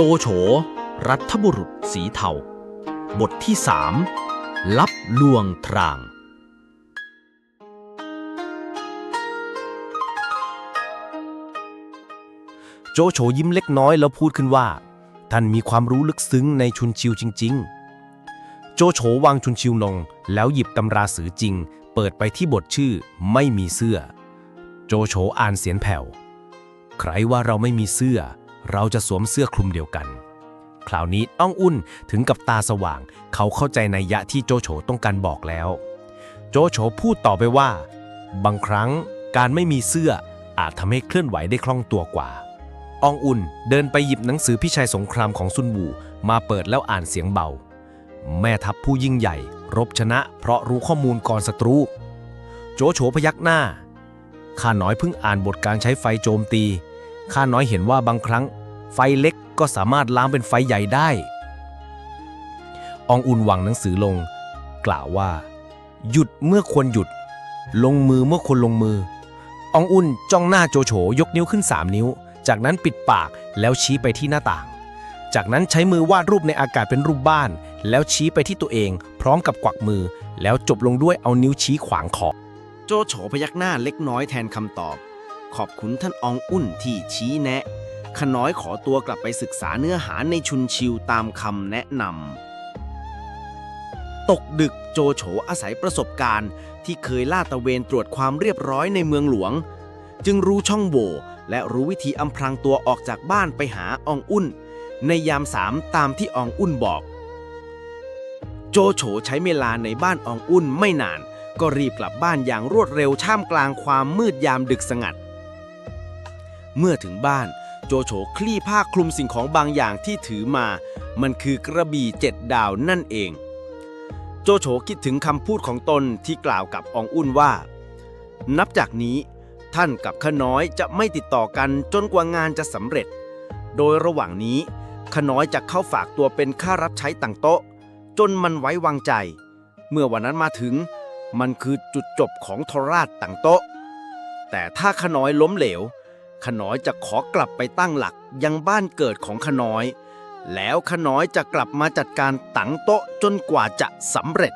โจโฉ รัฐบุรุษสีเทา บทที่สามลับลวงทราง โจโฉยิ้มเล็กน้อยแล้วพูดขึ้นว่า ท่านมีความรู้ลึกซึ้งในชุนชิวจริง ๆ โจโฉวางชุนชิวลง แล้วหยิบตำราสือจริง เปิดไปที่บทชื่อไม่มีเสื้อ โจโฉอ่านเสียงแผ่ว ใครว่าเราไม่มีเสื้อ เราจะสวมเสื้อคลุมเดียวกัน คราวนี้อ้องอุ่นถึงกับตาสว่าง เขาเข้าใจในยยะที่โจโฉต้องการบอกแล้ว โจโฉพูดต่อไปว่า บางครั้งการไม่มีเสื้ออาจทำให้เคลื่อนไหวได้คล่องตัวกว่าอองอุ่นเดินไปหยิบหนังสือพิชัยสงครามของซุนวูมาเปิดแล้วอ่านเสียงเบา แม่ทัพผู้ยิ่งใหญ่ รบชนะ เพราะรู้ข้อมูลก่อนศัตรู โจโฉพยักหน้าข้าน้อยเพิ่งอ่านบทการใช้ไฟโจมตีข้าน้อยเห็นว่าบางครั้ง ไฟเล็กก็สามารถล้างเป็นไฟใหญ่ได้ อองอุนวางหนังสือลง กล่าวว่า หยุดเมื่อควรหยุด ลงมือเมื่อควรลงมือ อองอุนจ้องหน้าโจโฉยกนิ้วขึ้น3นิ้ว จากนั้นปิดปากแล้วชี้ไปที่หน้าต่าง จากนั้นใช้มือวาดรูปในอากาศเป็นรูปบ้าน แล้วชี้ไปที่ตัวเอง พร้อมกับกวักมือ แล้วจบลงด้วยเอานิ้วชี้ขวางคอบโจโฉพยักหน้าเล็กน้อยแทนคำตอบ ขอบคุณท่านอองอุ่นที่ชี้แนะ ขน้อยขอตัวกลับไปศึกษาเนื้อหาในชุนชิวตามคำแนะนำ ตกดึกโจโฉอาศัยประสบการณ์ที่เคยล่าตะเวนตรวจความเรียบร้อยในเมืองหลวง จึงรู้ช่องโหว่และรู้วิธีอำพรางตัวออกจากบ้านไปหาอองอุ่น ในยามสามตามที่อองอุ่นบอก โจโฉใช้เวลาในบ้านอองอุ่นไม่นาน ก็รีบกลับบ้านอย่างรวดเร็วท่ามกลางความมืดยามดึกสงัด เมื่อถึงบ้าน โจโฉคลี่ผ้าคลุมสิ่งของบางอย่างที่ถือมา มันคือกระบี่เจ็ดดาวนั่นเอง โจโฉคิดถึงคำพูดของตนที่กล่าวกับอองอุ่นว่า นับจากนี้ท่านกับข้าน้อยจะไม่ติดต่อกันจนกว่างานจะสำเร็จ โดยระหว่างนี้ข้าน้อยจะเข้าฝากตัวเป็นข้ารับใช้ต่างโต๊ะ จนมันไว้วางใจ เมื่อวันนั้นมาถึง มันคือจุดจบของทรราชต่างโต๊ะ แต่ถ้าขน้อยล้มเหลว ขน้อยจะขอกลับไปตั้งหลักยังบ้านเกิดของขน้อย แล้วขน้อยจะกลับมาจัดการตังโต๊ะจนกว่าจะสำเร็จ